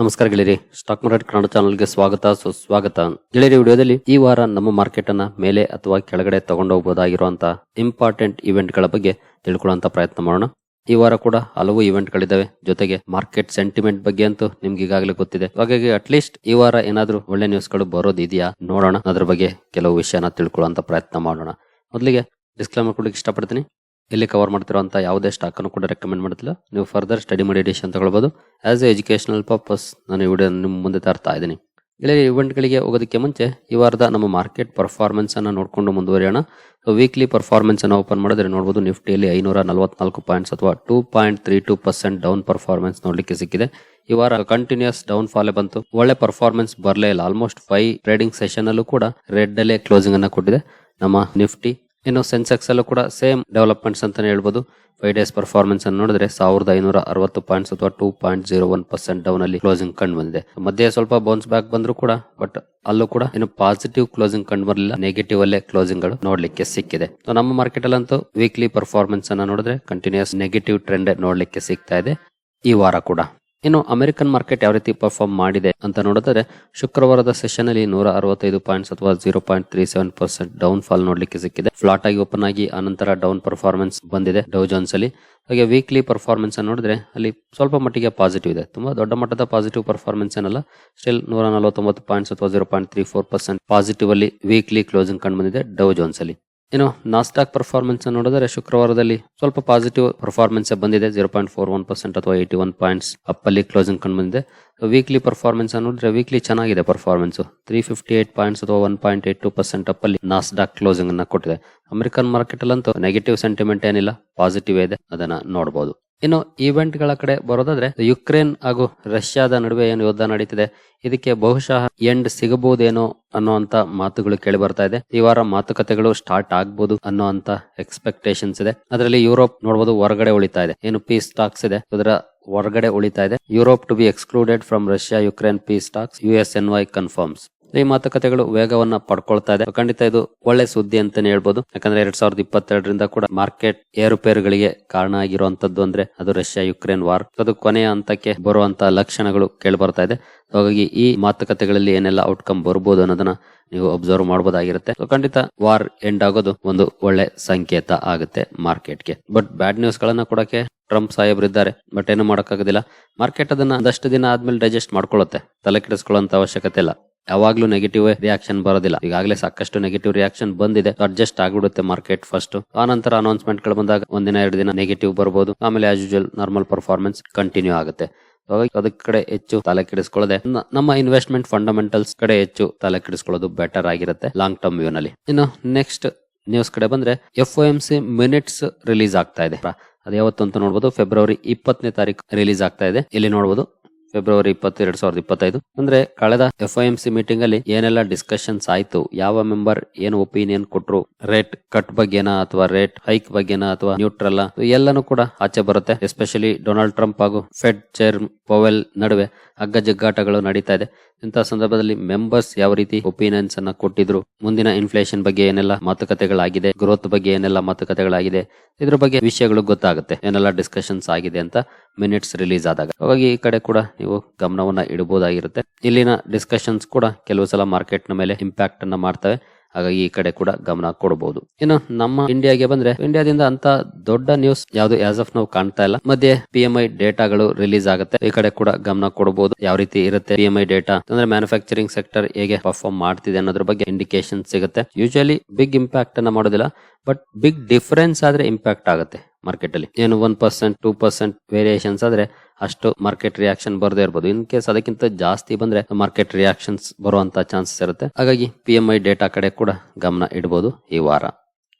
ನಮಸ್ಕಾರ ಗೆಳೆಯರಿ. Stock market Kannada ಚಾನಲ್ಗೆ ಸ್ವಾಗತ, ಸುಸ್ವಾಗತ. ಗೆಳೆಯರಿ ವಿಡಿಯೋದಲ್ಲಿ ಈ ವಾರ ನಮ್ಮ ಮಾರ್ಕೆಟ್ ಅನ್ನ ಮೇಲೆ ಅಥವಾ ಕೆಳಗಡೆ ತಗೊಂಡೋಗಬಹುದಾಗಿರುವಂತಹ ಇಂಪಾರ್ಟೆಂಟ್ ಇವೆಂಟ್ಗಳ ಬಗ್ಗೆ ತಿಳ್ಕೊಳ್ಳುವಂತ ಪ್ರಯತ್ನ ಮಾಡೋಣ. ಈ ವಾರ ಕೂಡ ಹಲವು ಇವೆಂಟ್ ಗಳಿದಾವೆ. ಜೊತೆಗೆ ಮಾರ್ಕೆಟ್ ಸೆಂಟಿಮೆಂಟ್ ಬಗ್ಗೆ ಅಂತೂ ನಿಮ್ಗೆ ಈಗಾಗಲೇ ಗೊತ್ತಿದೆ. ಹಾಗಾಗಿ ಅಟ್ಲೀಸ್ಟ್ ಈ ವಾರ ಏನಾದ್ರೂ ಒಳ್ಳೆ ನ್ಯೂಸ್ಗಳು ಬರೋದಿದೆಯಾ ನೋಡೋಣ. ಅದ್ರ ಬಗ್ಗೆ ಕೆಲವು ವಿಷಯನ ತಿಳ್ಕೊಳ್ಳುವಂತ ಪ್ರಯತ್ನ ಮಾಡೋಣ. ಮೊದಲಿಗೆ ಡಿಸ್ಕ್ಲೈಮರ್ ಕೊಡಲಿಕ್ಕೆ ಇಷ್ಟಪಡ್ತೀನಿ. ಇಲ್ಲಿ ಕವರ್ ಮಾಡ್ತಿರುವಂತ ಯಾವುದೇ ಸ್ಟಾಕ್ ಅನ್ನು ಕೂಡ ರೆಕಮೆಂಡ್ ಮಾಡ್ತಿಲ್ಲ ನೀವು ಫರ್ದರ್ ಸ್ಟಡಿ ಮಾಡಿ ಎಡಿಷನ್ ತಗೊಳ್ಬೋದು. ಆಸ್ ಎ ಎಜುಕೇಶನಲ್ ಪರ್ಪಸ್ ನಾನು ಈ ವಿಡಿಯೋ ನಿಮ್ಮ ಮುಂದೆ ತರ್ತಾ ಇದ್ದೀನಿ. ಇಲ್ಲಿ ಇವೆಂಟ್ಗಳಿಗೆ ಹೋಗೋದಕ್ಕೆ ಮುಂಚೆ ಈ ವಾರದ ನಮ್ಮ ಮಾರ್ಕೆಟ್ ಪರ್ಫಾರ್ಮೆನ್ಸನ್ನು ನೋಡಿಕೊಂಡು ಮುಂದುವರಿಯೋಣ. ಸೊ ವೀಕ್ಲಿ ಪರ್ಫಾರ್ಮೆನ್ಸನ್ನು ಓಪನ್ ಮಾಡಿದ್ರೆ ನೋಡಬಹುದು ನಿಫ್ಟಿಯಲ್ಲಿ ಐನೂರ ನಲವತ್ನಾಲ್ಕು ಪಾಯಿಂಟ್ಸ್ ಅಥವಾ two point three two percent down performance ನೋಡಲಿಕ್ಕೆ ಸಿಕ್ಕಿದೆ. ಈ ವಾರ ಕಂಟಿನ್ಯೂಸ್ ಡೌನ್ ಫಾಲೇ ಬಂತು. ಒಳ್ಳೆ ಪರ್ಫಾರ್ಮೆನ್ಸ್ ಬರಲೇ ಇಲ್ಲ. ಆಲ್ಮೋಸ್ಟ್ ಫೈವ್ ಟ್ರೇಡಿಂಗ್ ಸೆಷನ್ ಅಲ್ಲೂ ಕೂಡ ರೆಡ್ ಅಲ್ಲೇ ಕ್ಲೋಸಿಂಗ್ ಅನ್ನು ಕೊಟ್ಟಿದೆ. ನಮ್ಮ ನಿಫ್ಟಿ ಇನ್ನು ಸೆನ್ಸೆಕ್ಸ್ ಅಲ್ಲೂ ಕೂಡ ಸೇಮ್ ಡೆವಲಪ್ಮೆಂಟ್ಸ್ ಅಂತಾನೆ ಹೇಳ್ಬೋದು. ಫೈವ್ ಡೇಸ್ ಪರ್ಫಾರ್ಮೆನ್ಸ್ ಅನ್ನು ನೋಡಿದ್ರೆ ಸಾವಿರದ ಐನೂರ ಅರವತ್ತು ಪಾಯಿಂಟ್ಸ್ ಅಥವಾ two point zero one percent down ಅಲ್ಲಿ ಕ್ಲೋಸಿಂಗ್ ಕಂಡು ಬಂದಿದೆ. ಮಧ್ಯೆ ಸ್ವಲ್ಪ ಬೌನ್ಸ್ ಬ್ಯಾಕ್ ಬಂದ್ರು ಕೂಡ ಬಟ್ ಅಲ್ಲೂ ಕೂಡ ಇನ್ನು ಪಾಸಿಟಿವ್ ಕ್ಲೋಸಿಂಗ್ ಕಂಡು ಬರಲಿಲ್ಲ. ನೆಗೆಟಿವ್ ಅಲ್ಲೇ ಕ್ಲೋಸಿಂಗ್ಗಳು ನೋಡ್ಲಿಕ್ಕೆ ಸಿಕ್ಕಿದೆ. ನಮ್ಮ ಮಾರ್ಕೆಟ್ ಅಲ್ಲಂತೂ ವೀಕ್ಲಿ ಪರ್ಫಾರ್ಮೆನ್ಸ್ ಅನ್ನ ನೋಡಿದ್ರೆ ಕಂಟಿನ್ಯೂಸ್ ನೆಗೆಟಿವ್ ಟ್ರೆಂಡ್ ನೋಡ್ಲಿಕ್ಕೆ ಸಿಗ್ತಾ ಇದೆ ಈ ವಾರ ಕೂಡ. ಇನ್ನು ಅಮೆರಿಕನ್ ಮಾರ್ಕೆಟ್ ಯಾವ ರೀತಿ ಪರ್ಫಾರ್ಮ್ ಮಾಡಿದೆ ಅಂತ ನೋಡಿದ್ರೆ ಶುಕ್ರವಾರದ ಸೆಷನ್ ಅಲ್ಲಿ ನೂರ ಅರವತ್ತೈದು ಪಾಯಿಂಟ್ಸ್ ಅಥವಾ zero point three seven percent down fall ನೋಡ್ಲಿಕ್ಕೆ ಸಿಕ್ಕಿದೆ. ಫ್ಲಾಟ್ ಆಗಿ ಓಪನ್ ಆಗಿ ಆನಂತರ ಡೌನ್ ಪರ್ಫಾರ್ಮೆನ್ಸ್ ಬಂದಿದೆ ಡೌ ಜೋನ್ಸ್ ಅಲ್ಲಿ. ಹಾಗೆ ವೀಕ್ಲಿ ಪರ್ಫಾರ್ಮೆನ್ಸ್ ನೋಡಿದ್ರೆ ಅಲ್ಲಿ ಸ್ವಲ್ಪ ಮಟ್ಟಿಗೆ ಪಾಸಿಟಿವ್ ಇದೆ. ತುಂಬಾ ದೊಡ್ಡ ಮಟ್ಟದ ಪಾಸಿಟಿವ್ ಪರ್ಫಾರ್ಮೆನ್ಸ್ ಏನಲ್ಲ ಸ್ಟಿಲ್ ನೂರ ನಲವತ್ತೊಂಬತ್ತು ಪಾಯಿಂಟ್ಸ್ ಅಥವಾ zero point three four percent positive ಅಲ್ಲಿ ವೀಕ್ಲಿ ಕ್ಲೋಸಿಂಗ್ ಕಂಡು ಬಂದಿದೆ ಡೌ ಜೋನ್ಸ್ ಅಲ್ಲಿ. ಇನ್ನು ನಾಸ್ಟಾಕ್ ಪರ್ಫಾರ್ಮೆನ್ಸ್ ನೋಡಿದ್ರೆ ಶುಕ್ರವಾರದಲ್ಲಿ ಸ್ವಲ್ಪ ಪಾಸಿಟಿವ್ ಪರ್ಫಾರ್ಮೆನ್ಸ್ ಬಂದಿದೆ zero point four one percent ಅಥವಾ ಏಯ್ಟಿ ಒನ್ ಪಾಯಿಂಟ್ಸ್ ಅಪ್ ಅಲ್ಲಿ ಕ್ಲೋಸಿಂಗ್ ಕಂಡು ಬಂದಿದೆ. ವೀಕ್ಲಿ ಪರ್ಫಾರ್ಮೆನ್ಸ್ ನೋಡಿದ್ರೆ ವೀಕ್ಲಿ ಚೆನ್ನಾಗಿದೆ performance three fifty eight points ಅಥವಾ one point eight two percent up ಅಲ್ಲಿ ನಾಸ್ಡಾಕ್ ಕ್ಲೋಸಿಂಗ್ ಅನ್ನ ಕೊಟ್ಟಿದೆ. ಅಮೆರಿಕನ್ ಮಾರ್ಕೆಟ್ ಅಲ್ಲಂತೂ ನೆಗೆಟಿವ್ ಸೆಂಟಿಮೆಂಟ್ ಏನಿಲ್ಲ ಪಾಸಿಟಿವ್ ಇದೆ, ಅದನ್ನ ನೋಡಬಹುದು ಇನ್ನು ಈವೆಂಟ್ಗಳ ಕಡೆ ಬರೋದಾದ್ರೆ ಯುಕ್ರೇನ್ ಹಾಗೂ ರಷ್ಯಾದ ನಡುವೆ ಏನು ಯುದ್ಧ ನಡೀತಿದೆ, ಇದಕ್ಕೆ ಬಹುಶಃ ಎಂಡ್ ಸಿಗಬಹುದೇನೋ ಅನ್ನುವಂತ ಮಾತುಗಳು ಕೇಳಿ ಬರ್ತಾ ಇದೆ. ಈ ವಾರ ಮಾತುಕತೆಗಳು ಸ್ಟಾರ್ಟ್ ಆಗ್ಬಹುದು ಅನ್ನೋಂತ ಎಕ್ಸ್ಪೆಕ್ಟೇಷನ್ಸ್ ಇದೆ. ಅದರಲ್ಲಿ ಯುರೋಪ್ ನೋಡಬಹುದು ಹೊರಗಡೆ ಉಳಿತಾ ಇದೆ. ಏನು ಪೀಸ್ ಸ್ಟಾಕ್ಸ್ ಇದೆ ಅದರ ಹೊರಗಡೆ ಉಳಿತಾ ಇದೆ. Europe to be excluded from Russia Ukraine peace stocks U S N Y confirms ಈ ಮಾತುಕತೆಗಳು ವೇಗವನ್ನ ಪಡ್ಕೊಳ್ತಾ ಇದೆ. ಖಂಡಿತ ಇದು ಒಳ್ಳೆ ಸುದ್ದಿ ಅಂತಾನೆ ಹೇಳ್ಬೋದು. ಯಾಕಂದ್ರೆ ಎರಡ್ ಸಾವಿರದ ಇಪ್ಪತ್ತೆರಡರಿಂದ ಕೂಡ ಮಾರ್ಕೆಟ್ ಏರುಪೇರುಗಳಿಗೆ ಕಾರಣ ಆಗಿರುವಂತದ್ದು ಅಂದ್ರೆ ಅದು ರಷ್ಯಾ ಯುಕ್ರೇನ್ ವಾರ್. ಅದು ಕೊನೆಯ ಹಂತಕ್ಕೆ ಬರುವಂತಹ ಲಕ್ಷಣಗಳು ಕೇಳಿ ಬರ್ತಾ ಇದೆ. ಹಾಗಾಗಿ ಈ ಮಾತುಕತೆಗಳಲ್ಲಿ ಏನೆಲ್ಲ ಔಟ್ಕಮ್ ಬರ್ಬೋದು ಅನ್ನೋದನ್ನ ನೀವು ಅಬ್ಸರ್ವ್ ಮಾಡಬಹುದಾಗಿರುತ್ತೆ ಖಂಡಿತ ವಾರ್ ಎಂಡ್ ಆಗೋದು ಒಂದು ಒಳ್ಳೆ ಸಂಕೇತ ಆಗುತ್ತೆ ಮಾರ್ಕೆಟ್ಗೆ. ಬಟ್ ಬ್ಯಾಡ್ ನ್ಯೂಸ್ ಗಳನ್ನ ಕೊಡಕ್ಕೆ ಟ್ರಂಪ್ ಸಾಹೇಬ್ರಿದ್ದಾರೆ ಬಟ್ ಏನು ಮಾಡೋಕ್ಕಾಗೋದಿಲ್ಲ. ಮಾರ್ಕೆಟ್ ಅದನ್ನ ಒಂದಷ್ಟು ದಿನ ಆದ್ಮೇಲೆ ಡೈಜೆಸ್ಟ್ ಮಾಡ್ಕೊಳ್ಳುತ್ತೆ. ತಲೆ ಕೆಡಿಸ್ಕೊಳ್ಳುವಂತ ಅವಶ್ಯಕತೆ ಇಲ್ಲ. ಯಾವಾಗ್ಲೂ ನೆಗೆಟಿವ್ ರಿಯಾಕ್ಷನ್ ಬರೋದಿಲ್ಲ. ಈಗಾಗಲೇ ಸಾಕಷ್ಟು ನೆಗೆಟಿವ್ ರಿಯಾಕ್ಷನ್ ಬಂದಿದೆ. ಅಡ್ಜಸ್ಟ್ ಆಗಿಬಿಡುತ್ತೆ ಮಾರ್ಕೆಟ್ ಫಸ್ಟ್ ಆ ನಂತರ ಅನೌನ್ಸ್ಮೆಂಟ್ಗಳು ಬಂದಾಗ ಒಂದಿನ ಎರಡು ದಿನ ನೆಗೆಟಿವ್ ಬರಬಹುದು ಆಮೇಲೆ as usual normal performance continue ಆಗುತ್ತೆ. ಅದಕ್ಕೆ ಕಡೆ ಹೆಚ್ಚು ತಲೆ ಕೆಡಿಸ್ಕೊಳ್ಳದೆ ನಮ್ಮ ಇನ್ವೆಸ್ಟ್ಮೆಂಟ್ ಫಂಡಮೆಂಟಲ್ಸ್ ಕಡೆ ಹೆಚ್ಚು ತಲೆ ಕೆಡಿಸ್ಕೊಳ್ಳೋದು ಬೆಟರ್ ಆಗಿರುತ್ತೆ ಲಾಂಗ್ ಟರ್ಮ್ ವ್ಯೂ ನಲ್ಲಿ. ಇನ್ನು ನೆಕ್ಸ್ಟ್ ನ್ಯೂಸ್ ಕಡೆ ಬಂದ್ರೆ F O M C minutes release ಆಗ್ತಾ ಇದೆ. ಅದು ಯಾವತ್ತು ನೋಡಬಹುದು ಫೆಬ್ರವರಿ ಇಪ್ಪತ್ತನೇ ತಾರೀಕು ರಿಲೀಸ್ ಆಗ್ತಾ ಇದೆ. ಇಲ್ಲಿ ನೋಡಬಹುದು ಫೆಬ್ರವರಿ ಇಪ್ಪತ್ತು ಎರಡ್ ಸಾವಿರದ ಇಪ್ಪತ್ತೈದು. ಅಂದ್ರೆ ಕಳೆದ F I M C meeting ಅಲ್ಲಿ ಏನೆಲ್ಲ ಡಿಸ್ಕಷನ್ಸ್ ಆಯ್ತು, ಯಾವ ಮೆಂಬರ್ ಏನು ಒಪಿನಿಯನ್ ಕೊಟ್ರು ರೇಟ್ ಕಟ್ ಬಗ್ಗೆನಾ ಅಥವಾ ರೇಟ್ ಹೈಕ್ ಬಗ್ಗೆನಾ ಅಥವಾ ನ್ಯೂಟ್ರಲ್ ಎಲ್ಲಾನು ಕೂಡ ಆಚೆ ಬರುತ್ತೆ. ಎಸ್ಪೆಷಲಿ ಡೊನಾಲ್ಡ್ ಟ್ರಂಪ್ ಹಾಗೂ ಫೆಡ್ ಚೇರ್ ಪೋವೆಲ್ ನಡುವೆ ಹಗ್ಗ ಜಗ್ಗಾಟಗಳು ನಡೀತಾ ಇದೆ. ಇಂತಹ ಸಂದರ್ಭದಲ್ಲಿ ಮೆಂಬರ್ಸ್ ಯಾವ ರೀತಿ ಒಪಿನಿಯನ್ಸ್ ಅನ್ನ ಕೊಟ್ಟಿದ್ರು, ಮುಂದಿನ ಇನ್ಫ್ಲೇಷನ್ ಬಗ್ಗೆ ಏನೆಲ್ಲ ಮಾತುಕತೆಗಳಾಗಿದೆ ಗ್ರೋತ್ ಬಗ್ಗೆ ಏನೆಲ್ಲ ಮಾತುಕತೆಗಳಾಗಿದೆ, ಇದ್ರ ಬಗ್ಗೆ ವಿಷಯಗಳು ಗೊತ್ತಾಗುತ್ತೆ, ಏನೆಲ್ಲ ಡಿಸ್ಕಷನ್ಸ್ ಆಗಿದೆ ಅಂತ. ಮಿನಿಟ್ಸ್ ರಿಲೀಸ್ ಆದಾಗ. ಹಾಗಾಗಿ ಈ ಕಡೆ ಕೂಡ ನೀವು ಗಮನವನ್ನ ಇಡಬಹುದಾಗಿರುತ್ತೆ. ಇಲ್ಲಿನ ಡಿಸ್ಕಷನ್ಸ್ ಕೂಡ ಕೆಲವು ಸಲ ಮಾರ್ಕೆಟ್ನ ಮೇಲೆ ಇಂಪ್ಯಾಕ್ಟ್ ಅನ್ನ ಮಾಡ್ತವೆ. ಹಾಗಾಗಿ ಈ ಕಡೆ ಕೂಡ ಗಮನ ಕೊಡಬಹುದು ಇನ್ನು ನಮ್ಮ ಇಂಡಿಯಾಗೆ ಬಂದ್ರೆ ಇಂಡಿಯಾದಿಂದ ಅಂತ ದೊಡ್ಡ ನ್ಯೂಸ್ ಯಾವ್ದು ಆಸ್ ಆಫ್ ನಾವು ಕಾಣ್ತಾ ಇಲ್ಲ. ಮಧ್ಯೆ ಪಿ ಎಂ ಐ ಡೇಟಾಗಳು ರಿಲೀಸ್ ಆಗುತ್ತೆ. ಈ ಕಡೆ ಕೂಡ ಗಮನ ಕೊಡಬಹುದು ಯಾವ ರೀತಿ ಇರುತ್ತೆ ಪಿ ಎಂ ಐ ಡೇಟಾ? ಅಂದ್ರೆ ಮ್ಯಾನುಫ್ಯಾಕ್ಚರಿಂಗ್ ಸೆಕ್ಟರ್ ಹೇಗೆ ಪರ್ಫಾರ್ಮ್ ಮಾಡ್ತಿದೆ ಅನ್ನೋದ್ರ ಬಗ್ಗೆ ಇಂಡಿಕೇಶನ್ ಸಿಗುತ್ತೆ. ಯೂಶಲಿ ಬಿಗ್ ಇಂಪ್ಯಾಕ್ಟ್ ಅನ್ನ ಮಾಡೋದಿಲ್ಲ. ಬಟ್ ಬಿಗ್ ಡಿಫರೆನ್ಸ್ ಆದ್ರೆ ಇಂಪ್ಯಾಕ್ಟ್ ಆಗುತ್ತೆ ಮಾರ್ಕೆಟ್ ಅಲ್ಲಿ. ಏನು one percent two percent variations ಆದ್ರೆ ಅಷ್ಟು ಮಾರ್ಕೆಟ್ ರಿಯಾಕ್ಷನ್ ಬರದೇ ಇರಬಹುದು ಇನ್ ಕೇಸ್ ಅದಕ್ಕಿಂತ ಜಾಸ್ತಿ ಬಂದ್ರೆ ಮಾರ್ಕೆಟ್ ರಿಯಾಕ್ಷನ್ಸ್ ಬರುವಂತ ಚಾನ್ಸಸ್ ಇರುತ್ತೆ. ಹಾಗಾಗಿ ಪಿ ಎಂ ಐ ಡೇಟಾ ಕಡೆ ಕೂಡ ಗಮನ ಇಡಬಹುದು ಈ ವಾರ.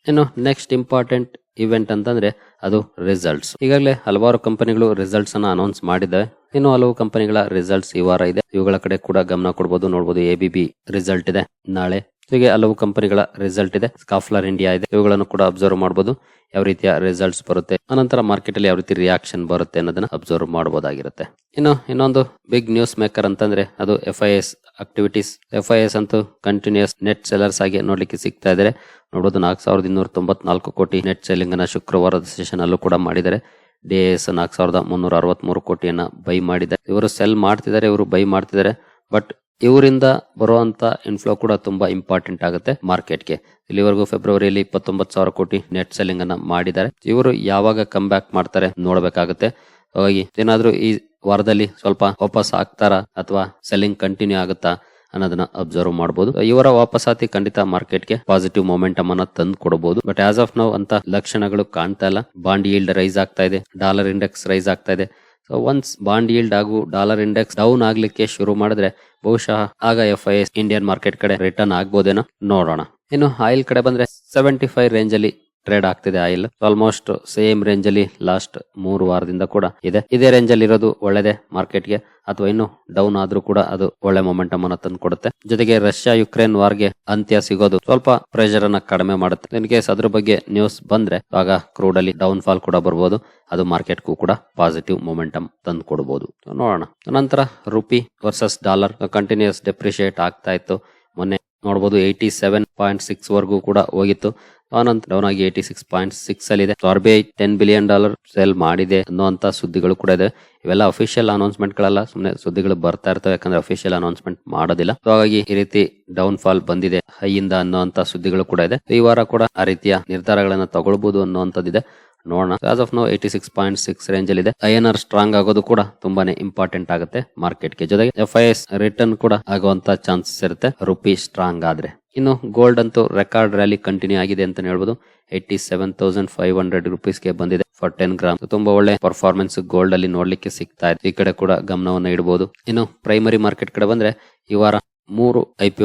ಇನ್ನು ನೆಕ್ಸ್ಟ್ ಇಂಪಾರ್ಟೆಂಟ್ ಇವೆಂಟ್ ಅಂತಂದ್ರೆ ಅದು ರಿಸಲ್ಟ್ಸ್ ಈಗಾಗಲೇ ಹಲವಾರು ಕಂಪನಿಗಳು ರಿಸಲ್ಟ್ಸ್ ಅನ್ನ ಅನೌನ್ಸ್ ಮಾಡಿದ್ದಾವೆ ಇನ್ನು ಹಲವು ಕಂಪನಿಗಳ ರಿಸಲ್ಟ್ಸ್ ಈ ವಾರ ಇದೆ. ಇವುಗಳ ಕಡೆ ಕೂಡ ಗಮನ ಕೊಡಬಹುದು ನೋಡಬಹುದು ಎ ಬಿ ರಿಸಲ್ಟ್ ಇದೆ. ನಾಳೆ ಹೀಗೆ ಹಲವು ಕಂಪನಿಗಳ ರಿಸಲ್ಟ್ ಇದೆ. ಸ್ಕಾಫ್ಲರ್ ಇಂಡಿಯಾ ಇದೆ. ಇವುಗಳನ್ನು ಕೂಡ ಅಬ್ಸರ್ವ್ ಮಾಡಬಹುದು ಯಾವ ರೀತಿಯ ರಿಸಲ್ಟ್ಸ್ ಬರುತ್ತೆ? ಅನಂತರ ಮಾರ್ಕೆಟ್ ಅಲ್ಲಿ ಯಾವ ರೀತಿ ರಿಯಾಕ್ಷನ್ ಬರುತ್ತೆ ಅನ್ನೋದನ್ನ ಅಬ್ಸರ್ವ್ ಮಾಡಬಹುದಾಗಿರುತ್ತೆ ಇನ್ನು ಇನ್ನೊಂದು ಬಿಗ್ ನ್ಯೂಸ್ ಮೇಕರ್ ಅಂತಂದ್ರೆ ಅದು F I S activities F I S ಅಂತೂ ಕಂಟಿನ್ಯೂಸ್ ನೆಟ್ ಸೆಲರ್ಸ್ ಆಗಿ ನೋಡ್ಲಿಕ್ಕೆ ಸಿಗ್ತಾ ಇದ್ದಾರೆ ನೋಡೋದು ನಾಲ್ಕು ಸಾವಿರದ ಇನ್ನೂರ ತೊಂಬತ್ನಾಲ್ಕು ಕೋಟಿ ನೆಟ್ ಸೆಲ್ಲಿಂಗ್ ಅನ್ನ ಶುಕ್ರವಾರದ ಸೆಷನ್ ಅಲ್ಲೂ ಕೂಡ ಮಾಡಿದ್ದಾರೆ. ಡಿ ಎಸ್ ನಾಲ್ಕು ಸಾವಿರದ ಮುನ್ನೂರ ಅರವತ್ಮೂರು ಕೋಟಿಯನ್ನ ಬೈ ಮಾಡಿದ್ದಾರೆ. ಇವರು ಸೆಲ್ ಮಾಡ್ತಿದ್ದಾರೆ, ಇವರು ಬೈ ಮಾಡ್ತಿದ್ದಾರೆ. ಬಟ್ ಇವರಿಂದ ಬರುವಂತ ಇನ್ಫ್ಲೋ ಕೂಡ ತುಂಬಾ ಇಂಪಾರ್ಟೆಂಟ್ ಆಗುತ್ತೆ ಮಾರ್ಕೆಟ್ಗೆ ಇಲ್ಲಿವರೆಗೂ ಫೆಬ್ರವರಿಯಲ್ಲಿ ಇಪ್ಪತ್ತೊಂಬತ್ತು ಸಾವಿರ ಕೋಟಿ ನೆಟ್ ಸೆಲ್ಲಿಂಗ್ ಅನ್ನ ಮಾಡಿದ್ದಾರೆ. ಇವರು ಯಾವಾಗ ಕಮ್ ಬ್ಯಾಕ್ ಮಾಡ್ತಾರೆ ನೋಡಬೇಕಾಗುತ್ತೆ. ಹಾಗಾಗಿ ಏನಾದ್ರೂ ಈ ವಾರದಲ್ಲಿ ಸ್ವಲ್ಪ ವಾಪಸ್ ಆಗ್ತಾರಾ ಅಥವಾ ಸೆಲ್ಲಿಂಗ್ ಕಂಟಿನ್ಯೂ ಆಗುತ್ತಾ ಅನ್ನೋದನ್ನ ಅಬ್ಸರ್ವ್ ಮಾಡಬಹುದು ಇವರ ವಾಪಸಾತಿ ಖಂಡಿತ ಮಾರ್ಕೆಟ್ಗೆ ಪಾಸಿಟಿವ್ ಮೊಮೆಂಟಮ್ ಅನ್ನ ತಂದು ಕೊಡಬಹುದು ಬಟ್ ಆಸ್ ಆಫ್ ನೌ ಅಂತ ಲಕ್ಷಣಗಳು ಕಾಣ್ತಾ ಇಲ್ಲ. ಬಾಂಡ್ ಈಲ್ಡ್ ರೈಸ್ ಆಗ್ತಾ ಇದೆ. ಡಾಲರ್ ಇಂಡೆಕ್ಸ್ ರೈಸ್ ಆಗ್ತಾ ಇದೆ. ಸೊ ಒನ್ಸ್ ಬಾಂಡ್ ಈಲ್ಡ್ ಹಾಗೂ ಡಾಲರ್ ಇಂಡೆಕ್ಸ್ ಡೌನ್ ಆಗ್ಲಿಕ್ಕೆ ಶುರು ಮಾಡಿದ್ರೆ ಬಹುಶಃ ಆಗ F I S Indian market ಕಡೆ ರಿಟರ್ನ್ ಆಗ್ಬೋದೇನೋ ನೋಡೋಣ. ಇನ್ನು ಆಯಿಲ್ ಕಡೆ ಬಂದ್ರೆ ಸೆವೆಂಟಿ ಫೈವ್ ರೇಂಜ್ ಅಲ್ಲಿ ಟ್ರೇಡ್ ಆಗ್ತಿದೆ ಆಯಿಲ್ ಆಲ್ಮೋಸ್ಟ್ ಸೇಮ್ ರೇಂಜ್ ಅಲ್ಲಿ ಲಾಸ್ಟ್ ಮೂರು ವಾರದಿಂದ ಕೂಡ ಇದೆ. ಇದೇ ರೇಂಜ್ ಅಲ್ಲಿ ಇರೋದು ಒಳ್ಳೆದೆ ಮಾರ್ಕೆಟ್ಗೆ ಅಥವಾ ಇನ್ನು ಡೌನ್ ಆದ್ರೂ ಕೂಡ ಅದು ಒಳ್ಳೆ ಮೊಮೆಂಟಮ್ ಅನ್ನ ತಂದು ಕೊಡುತ್ತೆ. ಜೊತೆಗೆ ರಷ್ಯಾ ಯುಕ್ರೇನ್ ವಾರ್ಗೆ ಅಂತ್ಯ ಸಿಗೋದು ಸ್ವಲ್ಪ ಪ್ರೆಷರ್ ಅನ್ನ ಕಡಿಮೆ ಮಾಡುತ್ತೆ. ಇನ್ ಕೇಸ್ ಅದ್ರ ಬಗ್ಗೆ ನ್ಯೂಸ್ ಬಂದ್ರೆ ಆಗ ಕ್ರೂಡ್ ಅಲ್ಲಿ ಡೌನ್ ಫಾಲ್ ಕೂಡ ಬರ್ಬೋದು. ಅದು ಮಾರ್ಕೆಟ್ ಮಾರ್ಕೆಟ್ಗೂ ಕೂಡ ಪಾಸಿಟಿವ್ ಮೊಮೆಂಟಮ್ ತಂದು ಕೊಡಬಹುದು ನೋಡೋಣ. ನಂತರ rupee versus dollar continues depreciate ಆಗ್ತಾ ಇತ್ತು. ಮೊನ್ನೆ ನೋಡಬಹುದು ಏಯ್ಟಿ ಸೆವೆನ್ ಪಾಯಿಂಟ್ ಸಿಕ್ಸ್ ವರ್ಗೂ ಕೂಡ ಹೋಗಿತ್ತು. ಆನಂತರ ಡೌನ್ ಆಗಿ ಏಯ್ಟಿ ಸಿಕ್ಸ್ ಪಾಯಿಂಟ್ ಸಿಕ್ಸ್ ಅಲ್ಲಿ ಇದೆ R B I ten billion dollar sale ಮಾಡಿದೆ ಅನ್ನುವಂತ ಸುದ್ದಿಗಳು ಕೂಡ ಇದೆ. ಇವೆಲ್ಲ ಅಫಿಷಿಯಲ್ ಅನೌನ್ಸ್ಮೆಂಟ್ ಗಳೆಲ್ಲ ಸುಮ್ಮನೆ ಸುದ್ದಿಗಳು ಬರ್ತಾ ಇರ್ತವೆ, ಯಾಕಂದ್ರೆ ಅಫಿಷಿಯಲ್ ಅನೌನ್ಸ್ಮೆಂಟ್ ಮಾಡೋದಿಲ್ಲ. ಹಾಗಾಗಿ ಈ ರೀತಿ ಡೌನ್ ಫಾಲ್ ಬಂದಿದೆ, ಹೈಯಿಂದ ಅನ್ನುವಂತ ಸುದ್ದಿಗಳು ಕೂಡ ಇದೆ. ಈ ವಾರ ಕೂಡ ಆ ರೀತಿಯ ನಿರ್ಧಾರಗಳನ್ನ ತಗೊಳ್ಬಹುದು ಅನ್ನುವಂಥದ್ದಿದೆ. ನೋಡೋಣ. As of now eighty six point six range ಅಲ್ಲಿ ಇದೆ ಐ ಸ್ಟ್ರಾಂಗ್ ಆಗೋದು ಕೂಡ ತುಂಬಾನೇ ಇಂಪಾರ್ಟೆಂಟ್ ಆಗುತ್ತೆ ಮಾರ್ಕೆಟ್ಗೆ ಜೊತೆಗೆ ಎಫ್ ಐ ಎಸ್ ರಿಟರ್ನ್ ಕೂಡ ಆಗುವಂತ ಚಾನ್ಸಸ್ ಇರುತ್ತೆ. ರುಪಿ ಸ್ಟ್ರಾಂಗ್ ಆದ್ರೆ. ಇನ್ನು ಗೋಲ್ಡ್ ಅಂತೂ ರೆಕಾರ್ಡ್ ರ್ಯಾಲಿ ಕಂಟಿನ್ಯೂ ಆಗಿದೆ ಅಂತ ಹೇಳ್ಬೋದು. Eighty seven thousand five hundred ರುಪೀಸ್ಗೆ ಬಂದಿದೆ ಫಾರ್ ಟೆನ್ ಗ್ರಾಮ್ ತುಂಬಾ ಒಳ್ಳೆ ಪರ್ಫಾರ್ಮೆನ್ಸ್ ಗೋಲ್ಡ್ ಅಲ್ಲಿ ನೋಡ್ಲಿಕ್ಕೆ ಸಿಗ್ತಾ ಇದೆ. ಈ ಕಡೆ ಕೂಡ ಗಮನವನ್ನ ಇಡಬಹುದು ಇನ್ನು ಪ್ರೈಮರಿ ಮಾರ್ಕೆಟ್ ಕಡೆ ಬಂದ್ರೆ ಈ ವಾರ ಮೂರು ಐ ಪಿ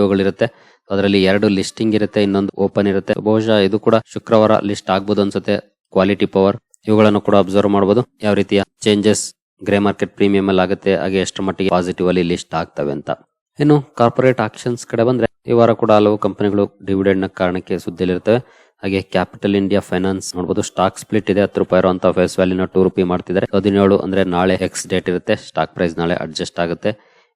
ಅದರಲ್ಲಿ ಎರಡು ಲಿಸ್ಟಿಂಗ್ ಇರುತ್ತೆ, ಇನ್ನೊಂದು ಓಪನ್ ಇರುತ್ತೆ. ಬಹುಶಃ ಇದು ಕೂಡ ಶುಕ್ರವಾರ ಲಿಸ್ಟ್ ಆಗ್ಬೋದು ಅನ್ಸುತ್ತೆ. ಕ್ವಾಲಿಟಿ ಪವರ್ ಇವುಗಳನ್ನು ಕೂಡ ಅಬ್ಸರ್ವ್ ಮಾಡಬಹುದು ಯಾವ ರೀತಿಯ ಚೇಂಜಸ್ ಗ್ರೇ ಮಾರ್ಕೆಟ್ ಪ್ರೀಮಿಯಂ ಅಲ್ಲಿ ಆಗುತ್ತೆ, ಹಾಗೆ ಎಷ್ಟು ಮಟ್ಟಿಗೆ ಪಾಸಿಟಿವ್ ಅಲ್ಲಿ ಲಿಸ್ಟ್ ಆಗ್ತವೆ ಅಂತ. ಇನ್ನು ಕಾರ್ಪೊರೇಟ್ ಆಕ್ಷನ್ಸ್ ಕಡೆ ಬಂದ್ರೆ, ಈ ವಾರ ಕೂಡ ಹಲವು ಕಂಪನಿಗಳು ಡಿವಿಡೆಂಡ್ನ ಕಾರಣಕ್ಕೆ ಸುದ್ದಿಲಿರ್ತವೆ ಹಾಗೆ ಕ್ಯಾಪಿಟಲ್ ಇಂಡಿಯಾ ಫೈನಾನ್ಸ್ ನೋಡಬಹುದು ಸ್ಟಾಕ್ ಸ್ಪ್ಲಿಟ್ ಇದೆ, ಹತ್ತು ರೂಪಾಯಿ ಇರುವಂತಹ ಫೇಸ್ ವ್ಯಾಲ್ಯೂನ ಟೂ ರುಪಿ ಮಾಡ್ತಿದ್ದಾರೆ. ಹದಿನೇಳು ಅಂದ್ರೆ ನಾಳೆ ಎಕ್ಸ್ ಡೇಟ್ ಇರುತ್ತೆ ಸ್ಟಾಕ್ ಪ್ರೈಸ್ ನಾಳೆ ಅಡ್ಜಸ್ಟ್ ಆಗುತ್ತೆ.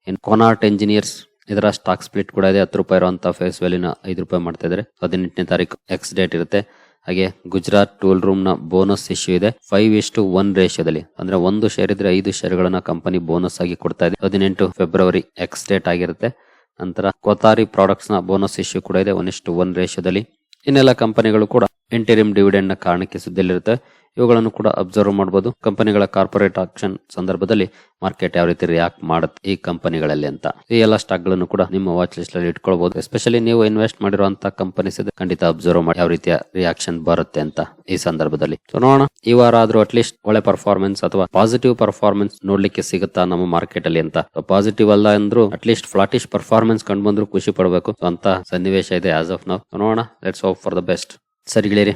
ಇನ್ನು ಕೊನಾರ್ಟ್ ಇಂಜಿನಿಯರ್ಸ್ ಇದರ ಸ್ಟಾಕ್ ಸ್ಪ್ಲಿಟ್ ಕೂಡ ಇದೆ, ಹತ್ತು ರೂಪಾಯಿ ಇರುವಂತಹ ಫೇಸ್ ವ್ಯಾಲ್ಯೂನ ಐದು ರೂಪಾಯಿ ಮಾಡ್ತಾ ಇದ್ದಾರೆ. ಹದಿನೆಂಟನೇ ತಾರೀಕು ಎಕ್ಸ್ ಡೇಟ್ ಇರುತ್ತೆ. ಹಾಗೆ ಗುಜರಾತ್ ಟೂಲ್ ರೂಮ್ನ ಬೋನಸ್ ಇಶ್ಯೂ ಇದೆ. ಫೈವ್ ಇಷ್ಟು ಒನ್ ರೇಷಿಯೋದಲ್ಲಿ ಅಂದ್ರೆ ಒಂದು ಶೇರ್ ಇದ್ರೆ ಐದು ಶೇರ್ಗಳನ್ನ ಕಂಪನಿ ಬೋನಸ್ ಆಗಿ ಕೊಡ್ತಾ ಇದೆ. ಹದಿನೆಂಟು ಫೆಬ್ರವರಿ ಎಕ್ಸ್ ಡೇಟ್ ಆಗಿರುತ್ತೆ. ನಂತರ ಕೊತಾರಿ ಪ್ರಾಡಕ್ಟ್ಸ್ನ ಬೋನಸ್ ಇಶ್ಯೂ ಕೂಡ ಇದೆ. ಒನ್ ಇಷ್ಟು ಒನ್ ರೇಷಿಯೋದಲ್ಲಿ ಇನ್ನೆಲ್ಲ ಕಂಪನಿಗಳು ಕೂಡ ಇಂಟೀರಿಯಂ ಡಿವಿಡೆಂಡ್ನ ಕಾರಣಕ್ಕೆ ಸುದ್ದಿಯಲ್ಲಿರುತ್ತೆ. ಇವುಗಳನ್ನು ಕೂಡ ಅಬ್ಸರ್ವ್ ಮಾಡಬಹುದು ಕಂಪನಿಗಳ ಕಾರ್ಪೊರೇಟ್ ಆಕ್ಷನ್ ಸಂದರ್ಭದಲ್ಲಿ ಮಾರ್ಕೆಟ್ ಯಾವ ರೀತಿ ರಿಯಾಕ್ಟ್ ಮಾಡುತ್ತೆ ಈ ಕಂಪನಿಗಳಲ್ಲಿ ಅಂತ. ಈ ಎಲ್ಲ ಸ್ಟಾಕ್ಗಳನ್ನು ಕೂಡ ನಿಮ್ಮ ವಾಚ್ ಲಿಸ್ಟ್ ಅಲ್ಲಿ ಇಟ್ಕೊಳ್ಬಹುದು ಎಸ್ಪೆಷಲಿ ನೀವು ಇನ್ವೆಸ್ಟ್ ಮಾಡಿರುವಂತಹ ಕಂಪನೀಸ್ ಖಂಡಿತ ಅಬ್ಸರ್ವ್ ಮಾಡಿ ಯಾವ ರೀತಿಯ ರಿಯಾಕ್ಷನ್ ಬರುತ್ತೆ ಅಂತ ಈ ಸಂದರ್ಭದಲ್ಲಿ. ನೋಡೋಣ. ಈ ವಾರ ಆದ್ರೂ ಅಟ್ಲೀಸ್ಟ್ ಒಳ್ಳೆ ಪರ್ಫಾರ್ಮೆನ್ಸ್ ಅಥವಾ ಪಾಸಿಟಿವ್ ಪರ್ಫಾರ್ಮೆನ್ಸ್ ನೋಡ್ಲಿಕ್ಕೆ ಸಿಗುತ್ತಾ ನಮ್ಮ ಮಾರ್ಕೆಟ್ ಅಲ್ಲಿ ಅಂತ. ಪಾಸಿಟಿವ್ ಅಲ್ಲ ಅಂದ್ರೂ ಅಟ್ಲೀಸ್ಟ್ ಫ್ಲಾಟಿಶ್ ಪರ್ಫಾರ್ಮೆನ್ಸ್ ಕಂಡು ಬಂದ್ರು ಖುಷಿ ಪಡಬೇಕು. ಅಂತ ಸನ್ನಿವೇಶ ಇದೆ ಆಸ್ ಆಫ್ ನಾವು ನೋಡೋಣ. Let's hope for the best ಸರಿ ಗೆಳೆಯರಿ.